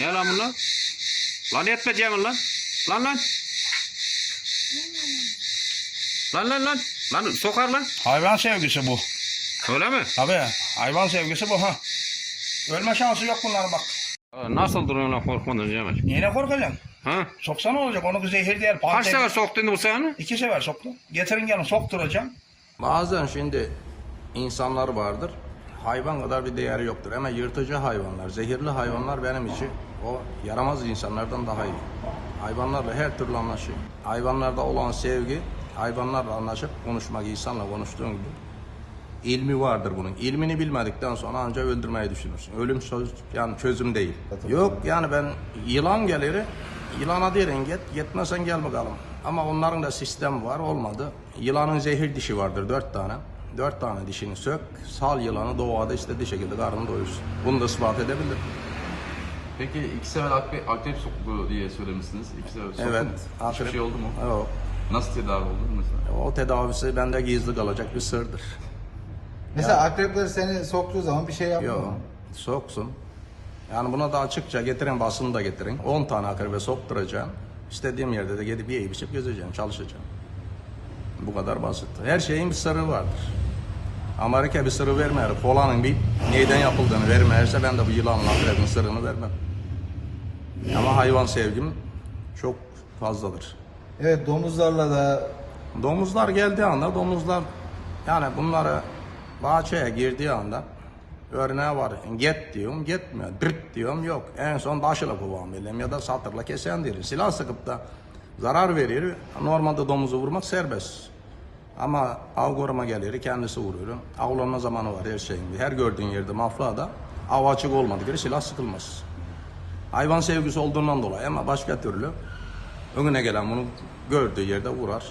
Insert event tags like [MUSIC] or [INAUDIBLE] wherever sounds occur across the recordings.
Ne lan bunlar? Lan etmeyeceğim lan. Lan lan. Lan lan lan. Lan sokar lan. Hayvan sevgisi bu. Öyle mi? Tabii hayvan sevgisi bu ha. Ölme şansı yok bunların bak. Nasıl duruyor lan korkmadan Cemal? Niye korkacaksın? Ha? Soksa ne olacak? Onu zehir değil. Kaç sefer soktun bu sefer? İki sefer soktu. Getirin gelin sokturacağım. Bazen şimdi insanlar vardır. Hayvan kadar bir değeri yoktur. Ama yırtıcı hayvanlar, zehirli hayvanlar benim için o yaramaz insanlardan daha iyi. Hayvanlarla her türlü anlaşıyor. Hayvanlarda olan sevgi, hayvanlarla anlaşıp konuşmak, insanla konuştuğun gibi. İlmi vardır bunun. İlmini bilmedikten sonra ancak öldürmeyi düşünürsün. Ölüm söz, yani çözüm değil. Yok yani ben yılan gelir, yılana derim git, gitmesen gel bakalım. Ama onların da sistem var, olmadı. Yılanın zehir dişi vardır, dört tane. Dört tane dişini sök, sal yılanı doğada istediği şekilde karnını doyursun. Bunu da ispat edebilir. Peki iki sefer akrep, akrep soktu diye söylemişsiniz. İki sefer soktu Evet. mu? Hiçbir akrep- şey oldu mu? Yok. Nasıl tedavi oldu mesela? O tedavisi bende gizli kalacak bir sırdır. Mesela akrepler seni soktuğu zaman bir şey yapmıyor Yok. Soksun. Yani buna da açıkça getirin basını da getirin. 10 tane akrebe sokturacağım. İstediğim yerde de gidip yiyip içip gezeceğim, çalışacağım. Bu kadar basit. Her şeyin bir sırrı vardır. Amerika bir sırrı vermiyor. Kolanın bir neyden yapıldığını vermezse ben de bu yılanla akrebin sırrını vermem. Ama hayvan sevgim çok fazladır. Evet domuzlarla da Domuzlar geldiği anda domuzlar yani bunları bahçeye girdiği anda örneğe var. Git diyorum gitmiyor. Dırt diyorum yok. En son taşla kovan bileyim ya da satırla kesen diyelim. Silah sıkıp da zarar verir. Normalde domuzu vurmak serbest. Ama av koruma gelir kendisi vuruyor. Avlanma zamanı var her şeyin. Her gördüğün yerde maflada av açık olmadı göre silah sıkılmaz. Hayvan sevgisi olduğundan dolayı ama başka türlü önüne gelen bunu gördüğü yerde vurar,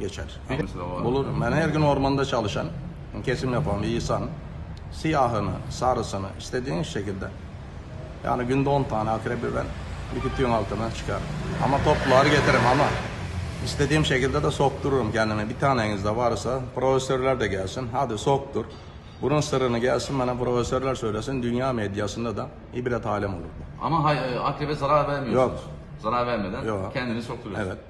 geçer. Mesela o- Bulur. Ben her gün ormanda çalışan, kesim yapan bir insan, siyahını, sarısını istediğin şekilde yani günde 10 tane akrebi ben bir kütüğün altına çıkarım. Ama topluları getiririm ama istediğim şekilde de soktururum kendime. Bir taneniz de varsa profesörler de gelsin. Hadi soktur. Bunun sırrını gelsin bana profesörler söylesin. Dünya medyasında da ibret alem olur. Ama hay- e, akrebe zarar vermiyorsunuz. Yok. Zarar vermeden Yok. kendini sokturuyorsunuz. Evet.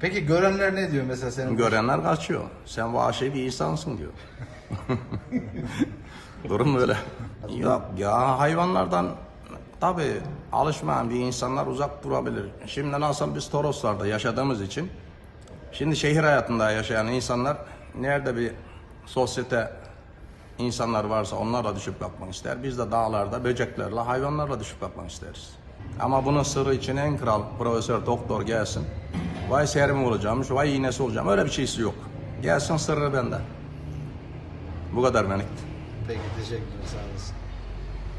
Peki görenler ne diyor mesela senin? Görenler kaçıyor. Sen vahşi bir insansın diyor. [LAUGHS] Durum böyle. Yok ya hayvanlardan tabi alışmayan bir insanlar uzak durabilir. Şimdi nasıl biz Toroslarda yaşadığımız için şimdi şehir hayatında yaşayan insanlar nerede bir sosyete insanlar varsa onlarla düşüp kalkmak ister. Biz de dağlarda böceklerle hayvanlarla düşüp kalkmak isteriz. Ama bunun sırrı için en kral profesör doktor gelsin. Vay serum olacağımış, vay iğnesi olacağım. Öyle bir şeysi yok. Gelsin sırrı bende. Bu kadar benim. Peki teşekkürler sağ olasın.